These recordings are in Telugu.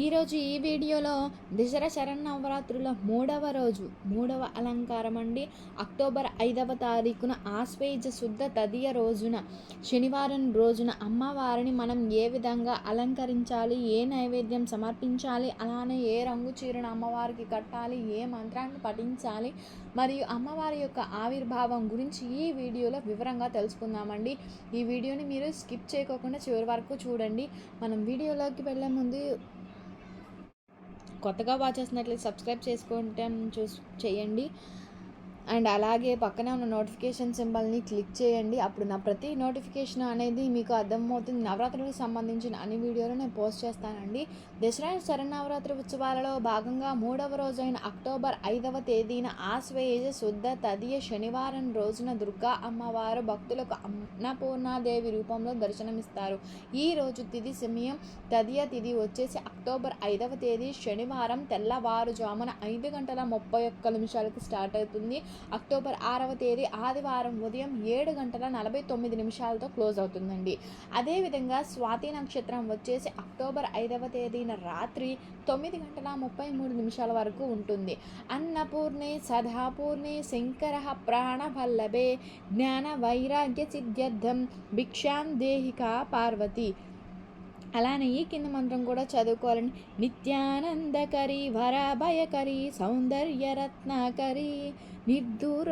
ఈరోజు ఈ వీడియోలో దసరా శరన్నవరాత్రుల మూడవ రోజు మూడవ అలంకారం అండి. అక్టోబర్ ఐదవ తారీఖున ఆశ్వేజ శుద్ధ తదియ రోజున శనివారం రోజున అమ్మవారిని మనం ఏ విధంగా అలంకరించాలి ఏ నైవేద్యం సమర్పించాలి అలానే ఏ రంగు చీరను అమ్మవారికి కట్టాలి ఏ మంత్రాన్ని పఠించాలి మరియు అమ్మవారి యొక్క ఆవిర్భావం గురించి ఈ వీడియోలో వివరంగా తెలుసుకుందామండి. ఈ వీడియోని మీరు స్కిప్ చేయకోకుండా చివరి వరకు చూడండి. మనం వీడియోలోకి వెళ్ళే ముందు కొత్తగా వాచ్ చేస్తున్నట్లయితే సబ్స్క్రైబ్ చేసుకుంటే చూ చేయండి. అండ్ అలాగే పక్కనే ఉన్న నోటిఫికేషన్ సింబల్ని క్లిక్ చేయండి. అప్పుడు నా ప్రతి నోటిఫికేషన్ అనేది మీకు అర్థమవుతుంది. నవరాత్రులకు సంబంధించిన అన్ని వీడియోలు నేను పోస్ట్ చేస్తానండి. దసరా శరన్నవరాత్రి ఉత్సవాలలో భాగంగా మూడవ రోజైన అక్టోబర్ ఐదవ తేదీన ఆశ్వేజ శుద్ధ తదియ శనివారం రోజున దుర్గా అమ్మవారు భక్తులకు అన్నపూర్ణాదేవి రూపంలో దర్శనమిస్తారు. ఈ రోజు తిది సమయం. తదియ తిది వచ్చేసి అక్టోబర్ ఐదవ తేదీ శనివారం తెల్లవారుజామున ఐదు గంటల ముప్పై ఒక్క నిమిషాలకు స్టార్ట్ అవుతుంది. అక్టోబర్ ఆరవ తేదీ ఆదివారం ఉదయం ఏడు గంటల నలభై తొమ్మిది నిమిషాలతో క్లోజ్ అవుతుందండి. అదేవిధంగా స్వాతి నక్షత్రం వచ్చేసి అక్టోబర్ ఐదవ తేదీన రాత్రి తొమ్మిది గంటల ముప్పై మూడు నిమిషాల వరకు ఉంటుంది. అన్నపూర్ణి సదాపూర్ణి శంకర ప్రాణవల్లభే జ్ఞాన వైరాగ్య సిద్ధ్యర్థం భిక్షాం దేహిక పార్వతి. అలానే ఈ కింద మంత్రం కూడా చదువుకోవాలండి నిత్యానందకరి వరాభయకరి సౌందర్యరత్నాకరి నిర్దూర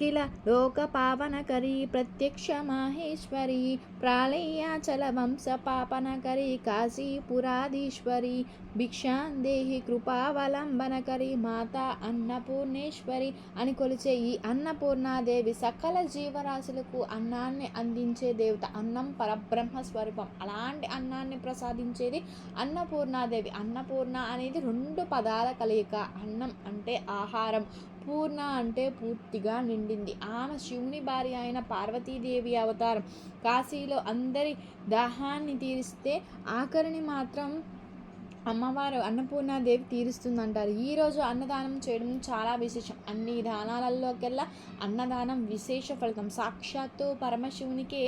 కిల లోక పావనకరి ప్రత్యక్ష మాహేశ్వరి ప్రాళయాచల వంశ పాపనకరి కాశీపురాధీశ్వరి భిక్షాందేహి కృపావలంబనకరి మాత అన్నపూర్ణేశ్వరి అని కొలిచే ఈ అన్నపూర్ణాదేవి సకల జీవరాశులకు అన్నాన్ని అందించే దేవత అన్నం పరబ్రహ్మ స్వరూపం. అలాంటి అన్నాన్ని ప్రసాదించేది అన్నపూర్ణాదేవి. అన్నపూర్ణ అనేది రెండు పదాల కలయిక అన్నం అంటే ఆహారం. పూర్ణ అంటే పూర్తిగా నిండింది. ఆమె శివుని భార్య అయిన పార్వతీదేవి అవతారం. కాశీలో అందరి దాహాన్ని తీరిస్తే ఆఖరిని మాత్రం అమ్మవారు అన్నపూర్ణాదేవి తీరుస్తుందంటారు. ఈరోజు అన్నదానం చేయడం చాలా విశేషం. అన్ని దానాలలోకెల్లా అన్నదానం విశేష ఫలితం. సాక్షాత్తు పరమశివునికి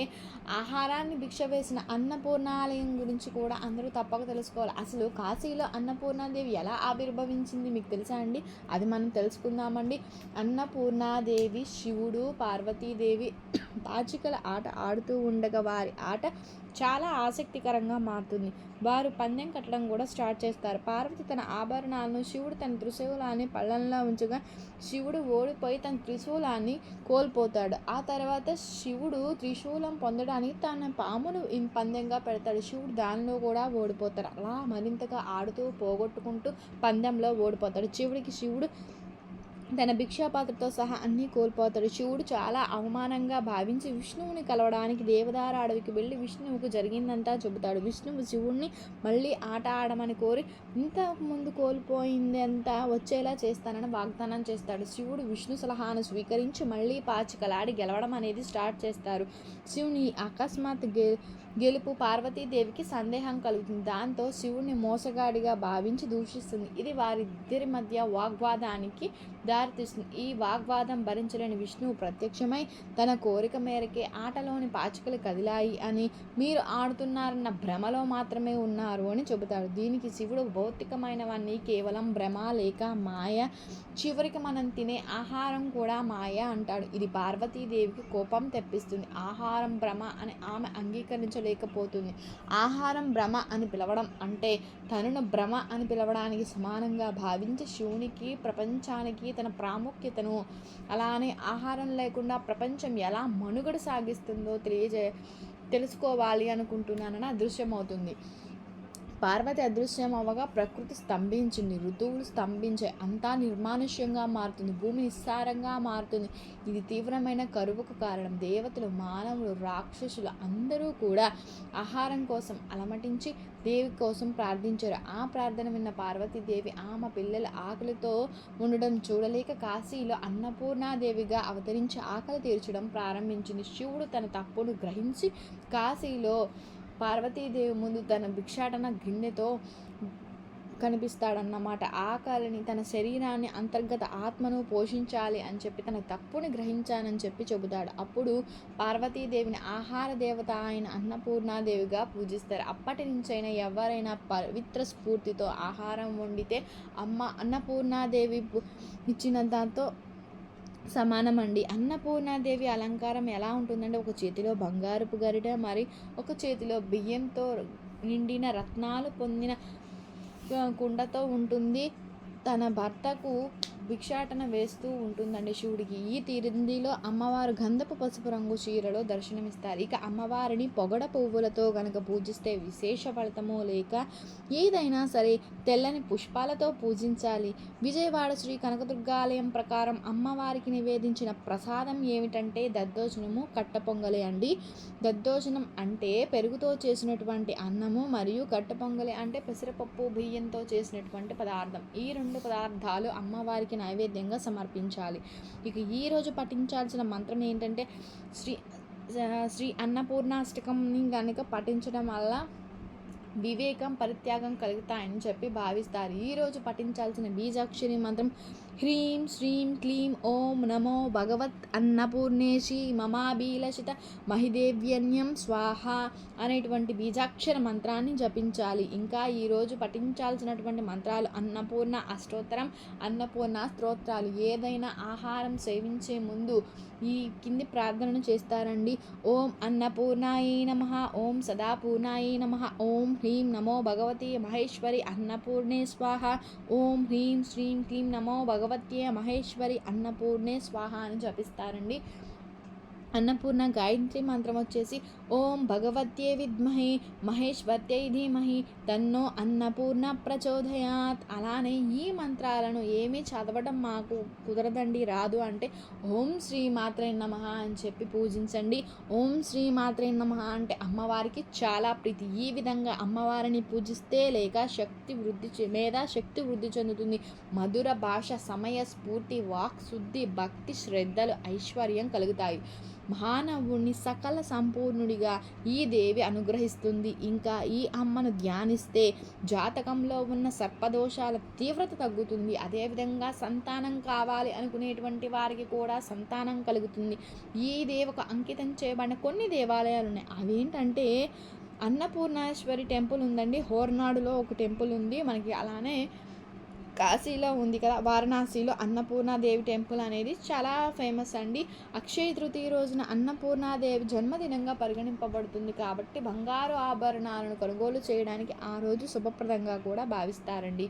ఆహారాన్ని భిక్ష వేసిన అన్నపూర్ణాలయం గురించి కూడా అందరూ తప్పక తెలుసుకోవాలి. అసలు కాశీలో అన్నపూర్ణాదేవి ఎలా ఆవిర్భవించింది మీకు తెలుసా అండి? అది మనం తెలుసుకుందామండి. అన్నపూర్ణాదేవి శివుడు పార్వతీదేవి పాచికల ఆట ఆడుతూ ఉండగా వారి ఆట చాలా ఆసక్తికరంగా మారుతుంది. వారు పందెం కట్టడం కూడా స్టార్ట్ చేస్తారు. పార్వతి తన ఆభరణాలను శివుడు తన త్రిశూలాన్ని పళ్ళంలో ఉంచగా శివుడు ఓడిపోయి తన త్రిశూలాన్ని కోల్పోతాడు. ఆ తర్వాత శివుడు త్రిశూలం పొందడానికి తన పామును పందెంగా పెడతాడు. శివుడు దానిలో కూడా ఓడిపోతాడు. అలా మరింతగా ఆడుతూ పోగొట్టుకుంటూ పందెంలో ఓడిపోతాడు. శివుడికి శివుడు తన భిక్షాపాత్రతో సహా అన్నీ కోల్పోతాడు. శివుడు చాలా అవమానంగా భావించి విష్ణువుని కలవడానికి దేవదార అడవికి వెళ్ళి విష్ణువుకు జరిగిందంతా చెబుతాడు. విష్ణువు శివుణ్ణి మళ్ళీ ఆట ఆడమని కోరి ఇంత ముందు కోల్పోయిందంతా వచ్చేలా చేస్తానని వాగ్దానం చేస్తాడు. శివుడు విష్ణు సలహాను స్వీకరించి మళ్ళీ పాచికలాడి గెలవడం అనేది స్టార్ట్ చేస్తారు. శివుని అకస్మాత్ గె గెలుపు పార్వతీదేవికి సందేహం కలుగుతుంది దాంతో శివుణ్ణి మోసగాడిగా భావించి దూషిస్తుంది. ఇది వారిద్దరి మధ్య వాగ్వాదానికి దారితీస్తుంది. ఈ వాగ్వాదం భరించలేని విష్ణువు ప్రత్యక్షమై తన కోరిక మేరకే ఆటలోని పాచికలు కదిలాయి అని మీరు ఆడుతున్నారన్న భ్రమలో మాత్రమే ఉన్నారు అని చెబుతాడు. దీనికి శివుడు భౌతికమైనవన్నీ కేవలం భ్రమ లేక మాయ. చివరికి మనం తినే ఆహారం కూడా మాయ అంటాడు. ఇది పార్వతీదేవికి కోపం తెప్పిస్తుంది. ఆహారం భ్రమ అని ఆమె అంగీకరించ అంగీకరించలేకపోతుంది ఆహారం భ్రమ అని పిలవడం అంటే తనను భ్రమ అని పిలవడానికి సమానంగా భావించి శివునికి ప్రపంచానికి తన ప్రాముఖ్యతను అలానే ఆహారం లేకుండా ప్రపంచం ఎలా మనుగడ సాగిస్తుందో తెలియజే తెలుసుకోవాలి అనుకుంటున్నానని అదృశ్యమవుతుంది పార్వతి అదృశ్యం అవ్వగా ప్రకృతి స్తంభించింది. ఋతువులు స్తంభించాయి అంతా నిర్మానుష్యంగా మారుతుంది. భూమి నిస్సారంగా మారుతుంది. ఇది తీవ్రమైన కరువుకు కారణం. దేవతలు మానవులు రాక్షసులు అందరూ కూడా ఆహారం కోసం అలమటించి దేవి కోసం ప్రార్థించారు. ఆ ప్రార్థన విన్న పార్వతీదేవి ఆమె పిల్లల ఆకలితో ఉండడం చూడలేక కాశీలో అన్నపూర్ణాదేవిగా అవతరించి ఆకలి తీర్చడం ప్రారంభించింది. శివుడు తన తప్పును గ్రహించి కాశీలో పార్వతీదేవి ముందు తన భిక్షాటన గిన్నెతో కనిపిస్తాడన్నమాట. ఆకలిని తన శరీరాన్ని అంతర్గత ఆత్మను పోషించాలి అని చెప్పి తన తప్పుని గ్రహించానని చెప్పి చెబుతాడు. అప్పుడు పార్వతీదేవిని ఆహార దేవత ఆయన అన్నపూర్ణాదేవిగా పూజిస్తారు. అప్పటి నుంచైనా ఎవరైనా పవిత్ర స్ఫూర్తితో ఆహారం వండితే అమ్మ అన్నపూర్ణాదేవి ఇచ్చిన దాంతో సమానమండి. అన్నపూర్ణాదేవి అలంకారం ఎలా ఉంటుందంటే ఒక చేతిలో బంగారపు గరిట మరి ఒక చేతిలో బియ్యంతో నిండిన రత్నాలు పొందిన కుండతో ఉంటుంది. తన భర్తకు భిక్షాటన వేస్తూ ఉంటుందండి శివుడికి. ఈ తిరిందిలో అమ్మవారు గంధపు పసుపు రంగు చీరలో దర్శనమిస్తారు. ఇక అమ్మవారిని పొగడ పువ్వులతో గనక పూజిస్తే విశేష ఫలితమో లేక ఏదైనా సరే తెల్లని పుష్పాలతో పూజించాలి. విజయవాడ శ్రీ కనకదుర్గాలయం ప్రకారం అమ్మవారికి నివేదించిన ప్రసాదం ఏమిటంటే దద్దోజనము కట్ట పొంగలి అండి. దద్దోజనం అంటే పెరుగుతో చేసినటువంటి అన్నము మరియు కట్ట పొంగలి అంటే పెసరపప్పు బియ్యంతో చేసినటువంటి పదార్థం. ఈ రెండు పదార్థాలు అమ్మవారికి దేవుడికి నైవేద్యంగా సమర్పించాలి. ఇక ఈరోజు పఠించాల్సిన మంత్రం ఏంటంటే శ్రీ శ్రీ అన్నపూర్ణాష్టకంని కనుక పఠించడం వల్ల వివేకం పరిత్యాగం కలుగుతాయని చెప్పి భావిస్తారు. ఈరోజు పఠించాల్సిన బీజాక్షరి మంత్రం హ్రీం శ్రీం క్లీం ఓం నమో భగవత్ అన్నపూర్ణేశి మమాభీలషిత మహిదేవ్యన్యం స్వాహ అనేటువంటి బీజాక్షర మంత్రాన్ని జపించాలి. ఇంకా ఈరోజు పఠించాల్సినటువంటి మంత్రాలు అన్నపూర్ణ అష్టోత్తరం అన్నపూర్ణ స్తోత్రాలు. ఏదైనా ఆహారం సేవించే ముందు ఈ కింది ప్రార్థనను చేస్తారండి. ఓం అన్నపూర్ణాయి నమ ఓం సదాపూర్ణాయి నమ ఓం హ్రీం నమో భగవతి మహేశ్వరి అన్నపూర్ణే స్వాహ ఓం హ్రీం శ్రీం క్లీం నమో భగవత్యే మహేశ్వరి అన్నపూర్ణే స్వాహ అని జపిస్తారండి. అన్నపూర్ణ గాయత్రి మంత్రం వచ్చేసి ఓం భగవత్యే విద్మహే మహేశ్వర్త్యై ధీమహి తన్నో అన్నపూర్ణ ప్రచోదయాత్. అలానే ఈ మంత్రాలను ఏమీ చదవడం మాకు కుదరదండి రాదు అంటే ఓం శ్రీ మాత్రే నమ అని చెప్పి పూజించండి. ఓం శ్రీ మాత్రే నమ అంటే అమ్మవారికి చాలా ప్రీతి. ఈ విధంగా అమ్మవారిని పూజిస్తే లేక శక్తి వృద్ధి మేధా శక్తి వృద్ధి చెందుతుంది. మధుర భాష సమయ స్ఫూర్తి వాక్ శుద్ధి భక్తి శ్రద్ధలు ఐశ్వర్యం కలుగుతాయి. మానవుణ్ణి సకల సంపూర్ణుడిగా ఈ దేవి అనుగ్రహిస్తుంది. ఇంకా ఈ అమ్మను ధ్యానిస్తే జాతకంలో ఉన్న సర్పదోషాల తీవ్రత తగ్గుతుంది. అదేవిధంగా సంతానం కావాలి అనుకునేటువంటి వారికి కూడా సంతానం కలుగుతుంది. ఈ దేవకు అంకితం చేయబడిన కొన్ని దేవాలయాలు ఉన్నాయి. అవేంటంటే అన్నపూర్ణేశ్వరి టెంపుల్ ఉందండి. హోర్నాడులో ఒక టెంపుల్ ఉంది. మనకి అలానే కాశీలో ఉంది కదా వారణాసిలో అన్నపూర్ణాదేవి టెంపుల్ అనేది చాలా ఫేమస్ అండి. అక్షయ తృతీయ రోజున అన్నపూర్ణాదేవి జన్మదినంగా పరిగణింపబడుతుంది కాబట్టి బంగారు ఆభరణాలను కొనుగోలు చేయడానికి ఆ రోజు శుభప్రదంగా కూడా భావిస్తారండి.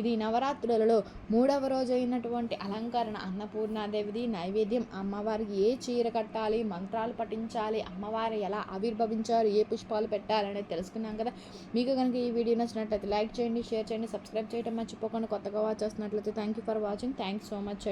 ఇది నవరాత్రులలో మూడవ రోజు అయినటువంటి అలంకరణ అన్నపూర్ణాదేవిది. నైవేద్యం అమ్మవారికి ఏ చీర కట్టాలి మంత్రాలు పఠించాలి అమ్మవారు ఎలా ఆవిర్భవించారు ఏ పుష్పాలు పెట్టాలనేది తెలుసుకున్నాం కదా. మీకు కనుక ఈ వీడియో నచ్చినట్లయితే లైక్ చేయండి షేర్ చేయండి సబ్స్క్రైబ్ చేయడం మర్చిపోకుండా కొత్తగా వాచ్ చేస్తున్నట్లయితే thank you for watching thanks so much